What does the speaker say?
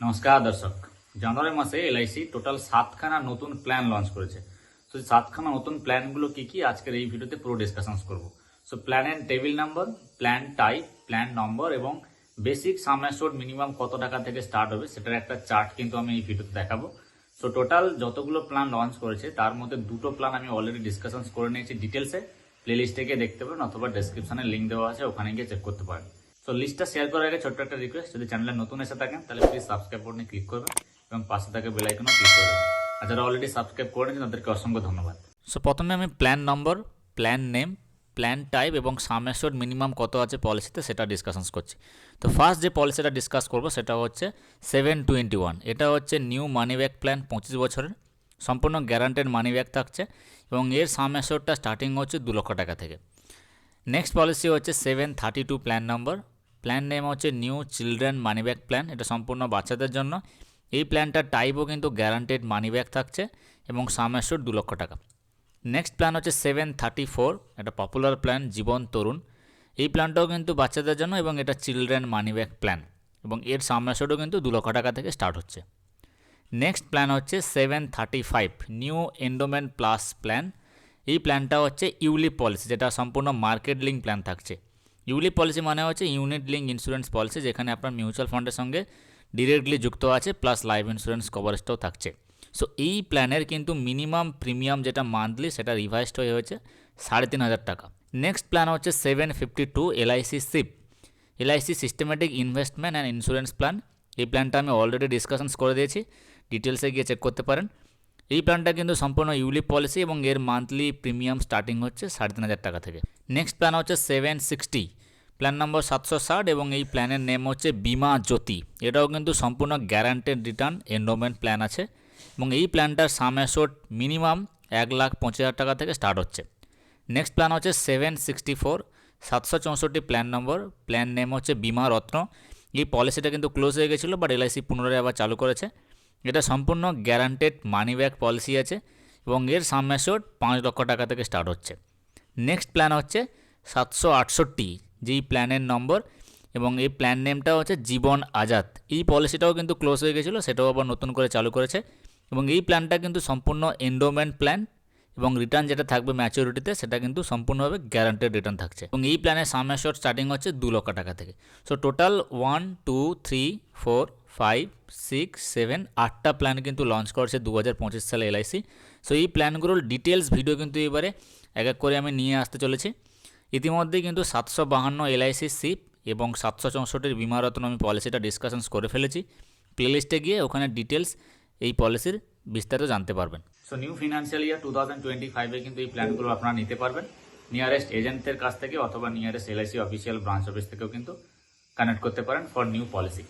নমস্কার, দর্শক। জানুয়ারি মাসে এলআইসি টোটাল সাতখানা নতুন প্ল্যান লঞ্চ করেছে। সো সাতখানা নতুন প্ল্যানগুলো কি কি? আজকের এই ভিডিওতে পুরো ডিসকাশন করব। সো প্ল্যানের table number plan type plan number এবং বেসিক সামনেশোর মিনিমাম কত টাকা থেকে স্টার্ট হবে সেটার একটা চার্ট কিন্তু আমি এই ভিডিওতে দেখাবো। সো টোটাল যতগুলো প্ল্যান লঞ্চ করেছে, তার মধ্যে দুটো প্ল্যান আমি অলরেডি ডিসকাশন করে নিয়েছি ডিটেলসে প্লেলিস্টে গিয়ে দেখতে পারেন অথবা ডেসক্রিপশনে লিঙ্ক দেওয়া আছে, ওখানে গিয়ে চেক করতে পারেন। সো লিস্টটা শেয়ার করার আগে ছোট্ট একটা রিকোয়েস্ট যদি চ্যানেলে নতুন এসে থাকেন, তাহলে প্লিজ সাবস্ক্রাইব বাটনে ক্লিক করবেন এবং পাশে থাকা বেল আইকনও ক্লিক করবেন আর যারা অলরেডি সাবস্ক্রাইব করে নিয়েছেন তাদেরকে অসংখ্য ধন্যবাদ। সো প্রথমে আমি plan number plan name plan type এবং সামেশোর মিনিমাম কত আছে পলিসিতে সেটা ডিসকাশনস করছি। তো ফার্স্ট যে পলিসিটা ডিসকাস করব, সেটা হচ্ছে সেভেন টোয়েন্টি ওয়ান এটা হচ্ছে নিউ মানি ব্যাক প্ল্যান পঁচিশ বছরের। সম্পূর্ণ গ্যারান্টেড মানি ব্যাক থাকছে এবং এর সামেশোরটা স্টার্টিং হচ্ছে দু লক্ষ টাকা থেকে। নেক্সট পলিসি হচ্ছে seven thirty two plan number plan name হচ্ছে new children money back plan এটা সম্পূর্ণ বাচ্চাদের জন্য। এই প্ল্যানটার টাইপও কিন্তু গ্যারান্টেড মানি ব্যাক থাকছে এবং সামেশ্বর দু লক্ষ টাকা। নেক্সট প্ল্যান হচ্ছে সেভেন থার্টি ফোর এটা পপুলার প্ল্যান জীবন তরুণ। এই প্ল্যানটাও কিন্তু বাচ্চাদের জন্য এবং এটা চিলড্রেন মানি ব্যাক প্ল্যান এবং এর সামেশ্বরও কিন্তু দু লক্ষ টাকা থেকে স্টার্ট হচ্ছে। নেক্সট প্ল্যান হচ্ছে seven thirty five new endowment plus plan এই প্ল্যানটা হচ্ছে ইউলিপ পলিসি যেটা সম্পূর্ণ মার্কেট লিঙ্ক প্ল্যান থাকছে। ইউলিপ পলিসি মানে হচ্ছে ইউনিট লিঙ্ক ইন্স্যুরেন্স পলিসি, যেখানে আপনার মিউচুয়াল ফান্ডের সঙ্গে ডিরেক্টলি যুক্ত আছে, প্লাস লাইফ ইন্স্যুরেন্স কভারেজটাও থাকছে। সো এই প্ল্যানের কিন্তু মিনিমাম প্রিমিয়াম যেটা মান্থলি, সেটা রিভাইসড হয়ে হয়েছে সাড়ে তিন হাজার টাকা। নেক্সট প্ল্যান হচ্ছে seven fifty two LIC SIP. LIC systematic investment and insurance plan. এই প্ল্যানটা আমি অলরেডি ডিসকাশনস করে দিয়েছি। ডিটেলসে গিয়ে চেক করতে পারেন। এই প্ল্যানটা কিন্তু সম্পূর্ণ ইউলিপ পলিসি এবং এর মান্থলি প্রিমিয়াম স্টার্টিং হচ্ছে সাড়ে তিন হাজার টাকা থেকে। নেক্সট প্ল্যান হচ্ছে সেভেন সিক্সটি প্ল্যান নম্বর সাতশো ষাট এবং এই প্ল্যানের নেম হচ্ছে বিমা জ্যোতি। এটাও কিন্তু সম্পূর্ণ গ্যারান্টেড রিটার্ন এন্ডোমেন্ট প্ল্যান আছে এবং এই প্ল্যানটার সামেশোট মিনিমাম এক লাখ পঁচিশ হাজার টাকা থেকে স্টার্ট হচ্ছে। নেক্সট প্ল্যান হচ্ছে সেভেন সিক্সটি ফোর সাতশো চৌষট্টি প্ল্যান নম্বর প্ল্যান নেম হচ্ছে বিমা রত্ন। এই পলিসিটা কিন্তু ক্লোজ হয়ে গেছিল বাট এলআইসি পুনরায় আবার চালু করেছে। এটা সম্পূর্ণ গ্যারান্টেড মানি ব্যাক পলিসি আছে এবং এর সামমেশোট পাঁচ লক্ষ টাকা থেকে স্টার্ট হচ্ছে। নেক্সট প্ল্যান হচ্ছে সাতশো আটষট্টি, যেই প্ল্যানের নম্বর এবং এই প্ল্যান নেমটা হচ্ছে জীবন আজাদ। এই পলিসিটাও কিন্তু ক্লোজ হয়ে গেছিল, সেটাও আবার নতুন করে চালু করেছে এবং এই প্ল্যানটা কিন্তু সম্পূর্ণ এন্ডোমেন্ট প্ল্যান এবং রিটার্ন যেটা থাকবে ম্যাচুরিটিতে সেটা কিন্তু সম্পূর্ণভাবে গ্যারান্টেড রিটার্ন থাকছে। এবং এই প্ল্যানের সামনের শর্ট স্টার্টিং হচ্ছে দু লক্ষ টাকা থেকে। So total one two three four five six seven আটটা প্ল্যান কিন্তু লঞ্চ করছে দু হাজার পঁচিশ সালে এলআইসি সো এই প্ল্যানগুলোর ডিটেলস ভিডিও কিন্তু এবারে এক এক করে আমি নিয়ে আসতে চলেছি। ইতিমধ্যেই কিন্তু সাতশো বাহান্ন এলআইসি সিপ এবং সাতশো চৌষট্টির বিমারত্ন আমি পলিসিটা ডিসকাশনস করে ফেলেছি। প্লেলিস্টে গিয়ে ওখানে ডিটেলস এই পলিসির বিস্তারিত জানতে পারবেন। So new financial year two thousand twenty ফাইভে কিন্তু এই প্ল্যানগুলো আপনারা নিতে পারবেন। নিয়ারেস্ট এজেন্টের কাছ থেকে অথবা nearest LIC official branch office থেকেও কিন্তু কানেক্ট করতে পারেন ফর নিউ পলিসি